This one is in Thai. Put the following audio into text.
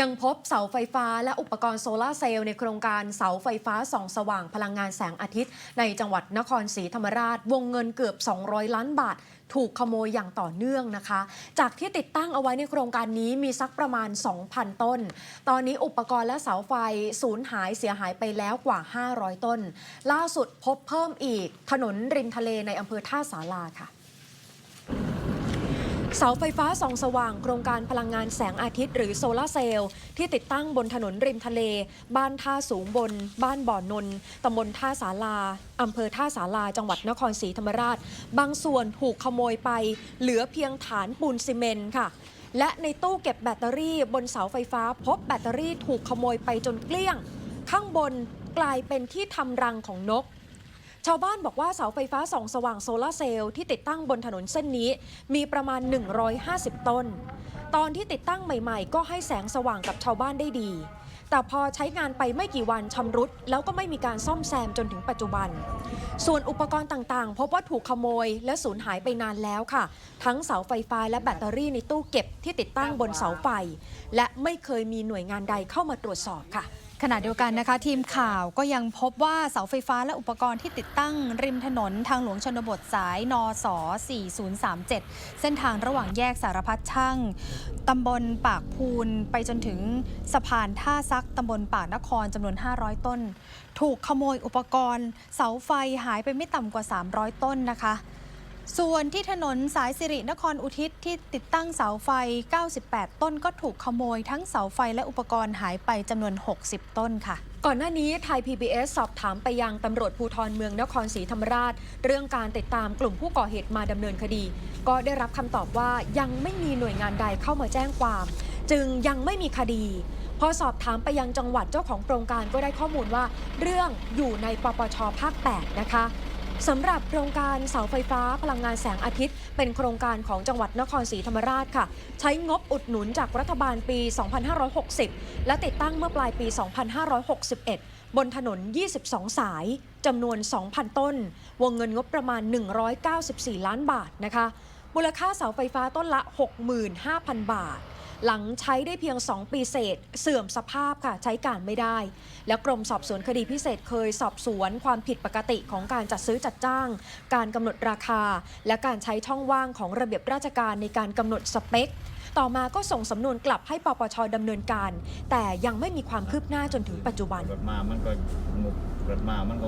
ยังพบเสาไฟฟ้าและอุปกรณ์โซลาเซลล์ในโครงการเสาไฟฟ้าส่องสว่างพลังงานแสงอาทิตย์ ในจังหวัดนครศรีธรรมราช วงเงินเกือบ 200 ล้านบาท ถูกขโมยอย่างต่อเนื่องนะคะ จากที่ติดตั้งเอาไว้ในโครงการนี้มีสักประมาณ 2,000 ต้น ตอนนี้อุปกรณ์และเสาไฟสูญหายเสียหายไปแล้วกว่า 500 ต้น ล่าสุดพบเพิ่มอีกถนนริมทะเลในอำเภอท่าสาราค่ะ เสาไฟฟ้าส่องสว่างโครงการพลังงานแสงอาทิตย์หรือโซลาเซลล์ที่ติดตั้งบนถนนริมทะเล บ้านท่าสูงบน บ้านบ่อนนนตำบลท่าสาราอำเภอท่าสาราจังหวัดนครศรีธรรมราช บางส่วนถูกขโมยไป เหลือเพียงฐานปูนซีเมนต์ค่ะ และในตู้เก็บแบตเตอรี่บนเสาไฟฟ้า พบแบตเตอรี่ถูกขโมยไปจนเกลี้ยง ข้างบนกลายเป็นที่ทำรังของนก ชาวบ้านบอกว่าเสาไฟฟ้าส่องสว่างโซลาร์เซลล์ที่ติดตั้งบนถนนเส้นนี้ มีประมาณ 150 ต้น ตอนที่ติดตั้งใหม่ ๆ ก็ให้แสงสว่างกับชาวบ้านได้ดี แต่พอใช้งานไปไม่กี่วันชำรุด แล้วก็ไม่มีการซ่อมแซมจนถึงปัจจุบัน ส่วนอุปกรณ์ต่างๆ พบว่าถูกขโมยและสูญหายไปนานแล้วค่ะ ทั้งเสาไฟฟ้าและแบตเตอรี่ในตู้เก็บที่ติดตั้งบนเสาไฟ และไม่เคยมีหน่วยงานใดเข้ามาตรวจสอบค่ะ ขณะเดียวกันนะคะทีมข่าวก็ยังพบว่าเสาไฟฟ้าและอุปกรณ์ที่ติดตั้งริมถนนทางหลวงชนบทสายนศ4037 เส้นทางระหว่างแยกสารพัดช่างตำบลปากพูนไปจนถึงสะพานท่าซักตำบลปากนครจำนวน 500 ต้น ถูกขโมยอุปกรณ์ เสาไฟหายไปไม่ต่ำกว่า 300 ต้นนะคะ ส่วนที่ถนนสายสิรินครอุทิศที่ติดตั้งเสาไฟ 98 ต้นก็ถูกขโมยทั้งเสาไฟและอุปกรณ์หายไปจำนวน 60 ต้นค่ะ ก่อนหน้านี้ไทย PBS สอบถามไปยังตำรวจภูธรเมืองนครศรีธรรมราช เรื่องการติดตามกลุ่มผู้ก่อเหตุมาดำเนินคดี ก็ได้รับคำตอบว่ายังไม่มีหน่วยงานใดเข้ามาแจ้งความ จึงยังไม่มีคดีพอสอบถามไปยังจังหวัดเจ้าของโครงการก็ได้ข้อมูลว่า เรื่องอยู่ในปปชภาค 8 นะคะ สำหรับโครงการเสาไฟฟ้าพลังงานแสงอาทิตย์ เป็นโครงการของจังหวัดนครศรีธรรมราชค่ะ ใช้งบอุดหนุนจากรัฐบาลปี 2560 และติดตั้งเมื่อปลายปี 2561 บนถนน 22 สายจำนวน 2,000 ต้น วงเงินงบประมาณ 194 ล้านบาทนะคะ มูลค่าเสาไฟฟ้าต้นละ 65,000 บาท หลังใช้ได้เพียง 2 ปีเศษ เสื่อมสภาพค่ะใช้การไม่ได้ และกรมสอบสวนคดีพิเศษเคยสอบสวนความผิดปกติของการจัดซื้อจัดจ้าง การกำหนดราคา และการใช้ช่องว่างของระเบียบราชการในการกำหนดสเปคต่อมาก็ส่งสำนวนกลับให้ปปชดำเนินการ แต่ยังไม่มีความคืบหน้าจนถึงปัจจุบันรถมามันก็มุกรถมามันก็